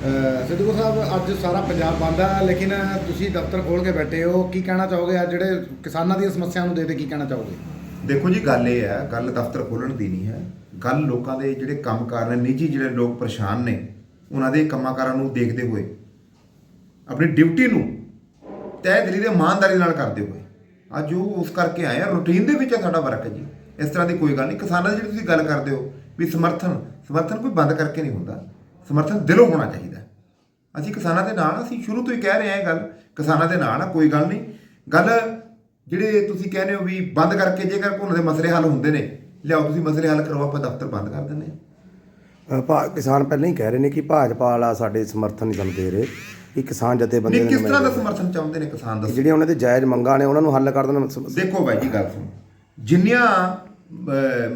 ਸਿੱਧੂ ਸਾਹਿਬ, ਅੱਜ ਸਾਰਾ ਪੰਜਾਬ ਬੰਦ ਆ, ਲੇਕਿਨ ਤੁਸੀਂ ਦਫ਼ਤਰ ਖੋਲ ਕੇ ਬੈਠੇ ਹੋ। ਕੀ ਕਹਿਣਾ ਚਾਹੋਗੇ? ਅੱਜ ਜਿਹੜੇ ਕਿਸਾਨਾਂ ਦੀਆਂ ਸਮੱਸਿਆਵਾਂ ਨੂੰ ਦੇ ਕੇ ਕੀ ਕਹਿਣਾ ਚਾਹੋਗੇ? ਦੇਖੋ ਜੀ, ਗੱਲ ਇਹ ਹੈ, ਗੱਲ ਦਫ਼ਤਰ ਖੋਲਣ ਦੀ ਨਹੀਂ ਹੈ। ਗੱਲ ਲੋਕਾਂ ਦੇ ਜਿਹੜੇ ਕੰਮ ਕੰਮਕਾਰ ਨੇ, ਨਿੱਜੀ ਜਿਹੜੇ ਲੋਕ ਪਰੇਸ਼ਾਨ ਨੇ, ਉਹਨਾਂ ਦੇ ਕੰਮਾਂਕਾਰਾਂ ਨੂੰ ਦੇਖਦੇ ਹੋਏ, ਆਪਣੀ ਡਿਊਟੀ ਨੂੰ ਤਹਿ ਦਿਲੀ ਦੇ ਇਮਾਨਦਾਰੀ ਨਾਲ ਕਰਦੇ ਹੋਏ। ਅੱਜ ਉਹ ਉਸ ਕਰਕੇ ਆਏ ਆ, ਰੂਟੀਨ ਦੇ ਵਿੱਚ ਹੈ ਸਾਡਾ ਵਰਕ ਹੈ ਜੀ। ਇਸ ਤਰ੍ਹਾਂ ਦੀ ਕੋਈ ਗੱਲ ਨਹੀਂ। ਕਿਸਾਨਾਂ ਦੀ ਜਿਹੜੀ ਤੁਸੀਂ ਗੱਲ ਕਰਦੇ ਹੋ ਵੀ ਸਮਰਥਨ ਸਮਰਥਨ ਕੋਈ ਬੰਦ ਕਰਕੇ ਨਹੀਂ ਹੁੰਦਾ। ਸਮਰਥਨ ਦਿਲੋਂ ਹੋਣਾ ਚਾਹੀਦਾ ਅਸੀਂ ਕਿਸਾਨਾਂ ਦੇ ਨਾਲ ਅਸੀਂ ਸ਼ੁਰੂ ਤੋਂ ਹੀ ਕਹਿ ਰਹੇ ਹਾਂ ਇਹ ਗੱਲ ਕਿਸਾਨਾਂ ਦੇ ਨਾਲ ਆ ਕੋਈ ਗੱਲ ਨਹੀਂ। ਗੱਲ ਜਿਹੜੇ ਤੁਸੀਂ ਕਹਿੰਦੇ ਹੋ ਵੀ ਬੰਦ ਕਰਕੇ ਜੇਕਰ ਕੋਈ ਉਹਨਾਂ ਦੇ ਮਸਲੇ ਹੱਲ ਹੁੰਦੇ ਨੇ ਲਿਆਓ ਤੁਸੀਂ ਮਸਲੇ ਹੱਲ ਕਰੋ ਆਪਾਂ ਦਫ਼ਤਰ ਬੰਦ ਕਰ ਦਿੰਦੇ ਹਾਂ। ਭਾ ਕਿਸਾਨ ਪਹਿਲਾਂ ਹੀ ਕਹਿ ਰਹੇ ਨੇ ਕਿ ਭਾਜਪਾ ਵਾਲਾ ਸਾਡੇ ਸਮਰਥਨ ਨਹੀਂ ਸਾਨੂੰ ਦੇ ਰਹੇ ਕਿ ਕਿਸਾਨ ਜਥੇਬੰਦੀ ਦੇ ਕਿਸ ਤਰ੍ਹਾਂ ਦਾ ਸਮਰਥਨ ਚਾਹੁੰਦੇ ਨੇ ਕਿਸਾਨ ਦੱਸੋ ਜਿਹੜੀਆਂ ਉਹਨਾਂ ਦੇ ਜਾਇਜ਼ ਮੰਗਾਂ ਨੇ ਉਹਨਾਂ ਨੂੰ ਹੱਲ ਕਰ ਦੇਣਾ ਦੇਖੋ ਬਾਈ ਜੀ ਗੱਲ ਸੁਣੋ। ਜਿੰਨੀਆਂ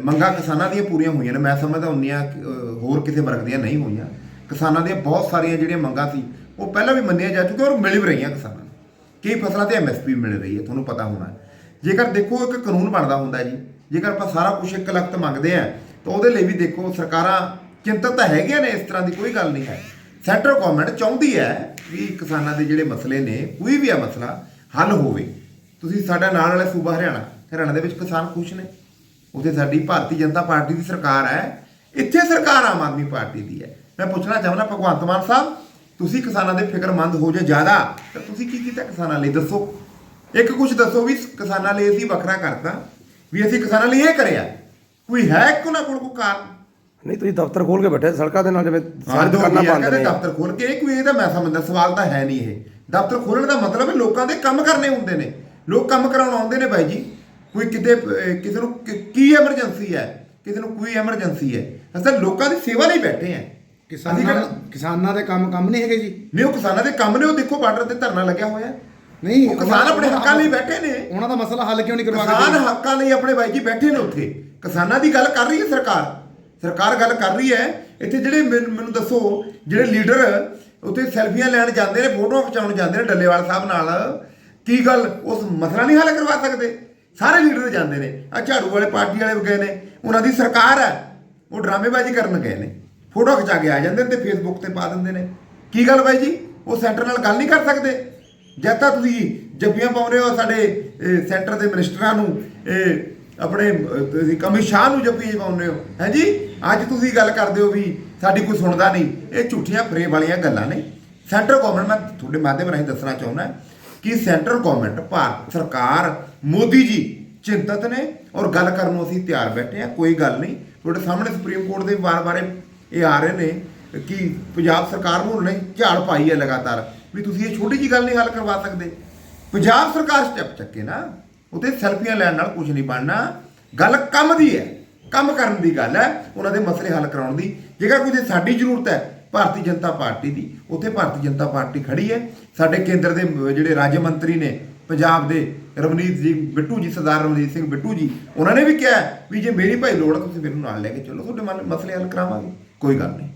ਮੰਗਾਂ ਕਿਸਾਨਾਂ ਦੀਆਂ ਪੂਰੀਆਂ ਹੋਈਆਂ ਨੇ ਮੈਂ ਸਮਝਦਾ ਉਨੀਆਂ ਹੋਰ ਕਿਸੇ ਵਰਗ ਦੀਆਂ ਨਹੀਂ ਹੋਈਆਂ। ਕਿਸਾਨਾਂ ਦੀਆਂ ਬਹੁਤ ਸਾਰੀਆਂ ਜਿਹੜੀਆਂ ਮੰਗਾਂ ਸੀ, ਉਹ ਪਹਿਲਾਂ ਵੀ ਮੰਨੀਆਂ ਜਾ ਚੁੱਕੀਆਂ ਔਰ ਮਿਲ ਵੀ ਰਹੀਆਂ ਕਿਸਾਨਾਂ ਨੂੰ। ਕਈ ਫਸਲਾਂ ਤੇ ਐਮਐਸਪੀ ਮਿਲ ਰਹੀ ਹੈ, ਤੁਹਾਨੂੰ ਪਤਾ ਹੋਣਾ। ਜੇਕਰ ਦੇਖੋ, ਇੱਕ ਕਾਨੂੰਨ ਬਣਦਾ ਹੁੰਦਾ ਜੀ, ਜੇਕਰ ਆਪਾਂ ਸਾਰਾ ਕੁਝ ਇੱਕ ਲਖਤ ਮੰਗਦੇ ਆ ਤਾਂ ਉਹਦੇ ਲਈ ਵੀ ਦੇਖੋ, ਸਰਕਾਰਾਂ ਚਿੰਤਤ ਤਾਂ ਹੈਗੀਆਂ ਨੇ, ਇਸ ਤਰ੍ਹਾਂ ਦੀ ਕੋਈ ਗੱਲ ਨਹੀਂ ਹੈ। ਸੈਂਟਰ ਗਵਰਨਮੈਂਟ ਚਾਹੁੰਦੀ ਹੈ ਵੀ ਕਿਸਾਨਾਂ ਦੇ ਜਿਹੜੇ ਮਸਲੇ ਨੇ, ਕੋਈ ਵੀ ਆ ਮਸਲਾ ਹੱਲ ਹੋਵੇ। ਤੁਸੀਂ ਸਾਡਾ ਨਾਲ ਵਾਲਾ ਸੂਬਾ ਹਰਿਆਣਾ ਹਰਿਆਣਾ ਦੇ ਵਿੱਚ ਕਿਸਾਨ ਖੁਸ਼ ਨੇ। ਉੱਥੇ ਸਾਡੀ ਭਾਰਤੀ ਜਨਤਾ ਪਾਰਟੀ ਦੀ ਸਰਕਾਰ ਹੈ, ਇੱਥੇ ਸਰਕਾਰ ਆਮ ਆਦਮੀ ਪਾਰਟੀ ਦੀ ਹੈ। ਮੈਂ ਪੁੱਛਣਾ ਚਾਹੁੰਦਾ ਭਗਵੰਤ ਮਾਨ ਸਾਹਿਬ ਤੁਸੀਂ ਕਿਸਾਨਾਂ ਦੇ ਫਿਕਰਮੰਦ ਹੋ ਜੇ ਜ਼ਿਆਦਾ ਤਾਂ ਤੁਸੀਂ ਕੀ ਕੀਤਾ ਕਿਸਾਨਾਂ ਲਈ? ਦੱਸੋ। ਇੱਕ ਕੁਝ ਦੱਸੋ ਵੀ ਕਿਸਾਨਾਂ ਲਈ ਅਸੀਂ ਵੱਖਰਾ ਕਰਤਾ ਵੀ ਅਸੀਂ ਕਿਸਾਨਾਂ ਲਈ ਇਹ ਕਰਿਆ। ਕੋਈ ਹੈ ਕੋਨਾ ਕੋਲ ਕੋਈ ਕਾਰਨ? ਨਹੀਂ ਤੁਸੀਂ ਦਫ਼ਤਰ ਖੋਲ ਕੇ ਬੈਠੇ ਸੜਕਾਂ ਦੇ ਨਾਲ ਜਿਵੇਂ ਦੋ ਕਰਨਾ ਬੰਦ ਨੇ। ਦਫ਼ਤਰ ਖੋਲ ਕੇ ਇਹ ਕੋਈ ਇਹਦਾ ਮੈਂ ਸਮਝਦਾ ਸਵਾਲ ਤਾਂ ਹੈ ਨਹੀਂ ਇਹ। ਦਫ਼ਤਰ ਖੋਲਣ ਦਾ ਮਤਲਬ ਹੈ ਲੋਕਾਂ ਦੇ ਕੰਮ ਕਰਨੇ ਹੁੰਦੇ ਨੇ। ਲੋਕ ਕੰਮ ਕਰਾਉਣ ਆਉਂਦੇ ਨੇ ਬਾਈ ਜੀ। ਕੋਈ ਕਿਤੇ ਕਿਸੇ ਨੂੰ ਕੀ- ਕੀ ਐਮਰਜੈਂਸੀ ਹੈ? ਕਿਸੇ ਨੂੰ ਕੋਈ ਐਮਰਜੈਂਸੀ ਹੈ? ਅਸੀਂ ਲੋਕਾਂ ਦੀ ਸੇਵਾ ਲਈ ਬੈਠੇ ਆ ਕਿਸਾਨਾਂ ਕਿਹੜਾ- ਕਿਸਾਨਾਂ ਦੇ ਕੰਮ ਕੰਮ ਨਹੀਂ ਹੈਗੇ ਜੀ। ਨਹੀਂ ਉਹ ਕਿਸਾਨਾਂ ਦੇ ਕੰਮ ਨੇ ਉਹ ਦੇਖੋ ਬਾਰਡਰ ਤੇ ਧਰਨਾ ਲੱਗਿਆ ਹੋਇਆ ਹੈ। ਨਹੀਂ ਉਹ ਕਿਸਾਨ ਆਪਣੇ ਹੱਕਾਂ ਲਈ ਬੈਠੇ ਨੇ। ਉਹਨਾਂ ਦਾ ਮਸਲਾ ਹੱਲ ਕਿਉਂ ਨਹੀਂ ਕਰਵਾ ਕਿਸਾਨ ਕੇ ਹੱਕਾਂ ਲਈ ਆਪਣੇ ਬਾਈ ਜੀ ਬੈਠੇ ਨੇ ਉੱਥੇ। ਕਿਸਾਨਾਂ ਦੀ ਗੱਲ ਕਰ ਰਹੀ ਹੈ ਸਰਕਾਰ। ਸਰਕਾਰ ਗੱਲ ਕਰ ਰਹੀ ਹੈ। ਇੱਥੇ ਜਿਹੜੇ ਮੈਨੂੰ ਮੈਨੂੰ ਦੱਸੋ ਜਿਹੜੇ ਲੀਡਰ ਉੱਥੇ ਸੈਲਫੀਆਂ ਲੈਣ ਜਾਂਦੇ ਨੇ ਫੋਟੋਆਂ ਖਿਚਾਉਣ ਜਾਂਦੇ ਨੇ ਡੱਲੇਵਾਲ ਸਾਹਿਬ ਨਾਲ ਕੀ ਗੱਲ? ਉਸ ਮਸਲਾ ਨਹੀਂ ਹੱਲ ਕਰਵਾ ਸਕਦੇ? ਸਾਰੇ ਲੀਡਰ ਜਾਂਦੇ ਨੇ। ਆ ਝਾੜੂ ਵਾਲੇ ਪਾਰਟੀ ਵਾਲੇ ਵੀ ਗਏ ਨੇ। ਉਹਨਾਂ ਦੀ ਸਰਕਾਰ ਹੈ। ਉਹ ਡਰਾਮੇਬਾਜ਼ੀ ਕਰਨ ਗਏ ਨੇ। ਫੋਟੋ ਖਿਚਾ ਕੇ ਆ ਜਾਂਦੇ ਨੇ ਤੇ ਫੇਸਬੁੱਕ ਤੇ ਪਾ ਦਿੰਦੇ ਨੇ। ਕੀ ਗੱਲ ਬਾਈ ਜੀ? ਉਹ ਸੈਂਟਰ ਨਾਲ ਗੱਲ ਨਹੀਂ ਕਰ ਸਕਦੇ? ਜਦ ਤਾਂ ਤੁਸੀਂ ਜੱਫੀਆਂ ਪਾਉਂਦੇ ਹੋ ਸਾਡੇ ਸੈਂਟਰ ਦੇ ਮਿਨਿਸਟਰਾਂ ਨੂੰ ਇਹ ਆਪਣੇ ਤੁਸੀਂ ਕਮਿਸ਼ਨ ਸ਼ਾਹ ਨੂੰ ਜੱਫੀ ਪਾਉਂਦੇ ਹੋ। ਹੈ ਜੀ? ਅੱਜ ਤੁਸੀਂ ਗੱਲ ਕਰਦੇ ਹੋ ਵੀ ਸਾਡੀ ਕੋਈ ਸੁਣਦਾ ਨਹੀਂ। ਇਹ ਝੂਠੀਆਂ ਫਰੇਬ ਵਾਲੀਆਂ ਗੱਲਾਂ ਨੇ। ਸੈਂਟਰ ਗਵਰਨਮੈਂਟ ਮੈਂ ਤੁਹਾਡੇ ਮਾਧਿਅਮ ਰਾਹੀਂ ਦੱਸਣਾ ਚਾਹੁੰਦਾ ਕਿ ਸੈਂਟਰ ਗਵਰਨਮੈਂਟ ਭਾਰਤ ਸਰਕਾਰ ਮੋਦੀ ਜੀ ਚਿੰਤਤ ਨੇ ਔਰ ਗੱਲ ਕਰਨ ਨੂੰ ਅਸੀਂ ਤਿਆਰ ਬੈਠੇ ਆ ਕੋਈ ਗੱਲ ਨਹੀਂ। ਤੁਹਾਡੇ ਸਾਹਮਣੇ ਸੁਪਰੀਮ ਕੋਰਟ ਦੇ ਵਾਰ ਬਾਰੇ ਇਹ ਆ ਰਹੇ ਨੇ ਕਿ ਪੰਜਾਬ ਸਰਕਾਰ ਨੂੰ ਨਹੀਂ, ਝਾੜ ਪਾਈ ਹੈ ਲਗਾਤਾਰ। ਵੀ ਤੁਸੀਂ ਇਹ ਛੋਟੀ ਜੀ ਗੱਲ ਨਹੀਂ ਹੱਲ ਕਰਵਾ ਸਕਦੇ। ਪੰਜਾਬ ਸਰਕਾਰ ਸਟੈਪ ਚੱਕੇ ਨਾ ਉਤੇ ਸੈਲਫੀਆਂ ਲੈਣ ਨਾਲ ਕੁਝ ਨਹੀਂ ਬਣਨਾ। ਗੱਲ ਕੰਮ ਦੀ ਹੈ, ਕੰਮ ਕਰਨ ਦੀ ਗੱਲ ਹੈ, ਉਹਨਾਂ ਦੇ ਮਸਲੇ ਹੱਲ ਕਰਾਉਣ ਦੀ। ਜੇਕਰ ਕੋਈ ਸਾਡੀ ਜ਼ਰੂਰਤ ਹੈ, ਭਾਰਤੀ ਜਨਤਾ ਪਾਰਟੀ ਦੀ, ਉੱਥੇ ਭਾਰਤੀ ਜਨਤਾ ਪਾਰਟੀ ਖੜੀ ਹੈ। ਸਾਡੇ ਕੇਂਦਰ ਦੇ ਜਿਹੜੇ ਰਾਜ ਮੰਤਰੀ ਨੇ, ਪੰਜਾਬ ਦੇ ਰਵਨੀਤ ਜੀ, ਬਿੱਟੂ ਜੀ, ਸਰਦਾਰ ਰਵਨੀਤ ਸਿੰਘ ਬਿੱਟੂ ਜੀ, ਉਹਨਾਂ ਨੇ ਵੀ ਕਿਹਾ ਵੀ ਜੇ ਮੇਰੀ ਭਾਈ ਲੋੜ ਹੈ, ਤੁਸੀਂ ਮੈਨੂੰ ਨਾਲ ਲੈ ਕੇ ਚੱਲੋ, ਤੁਹਾਡੇ ਮਨ- ਮਸਲੇ ਹੱਲ ਕਰਾਵਾਂਗੇ। ਕੋਈ ਗੱਲ ਨਹੀਂ।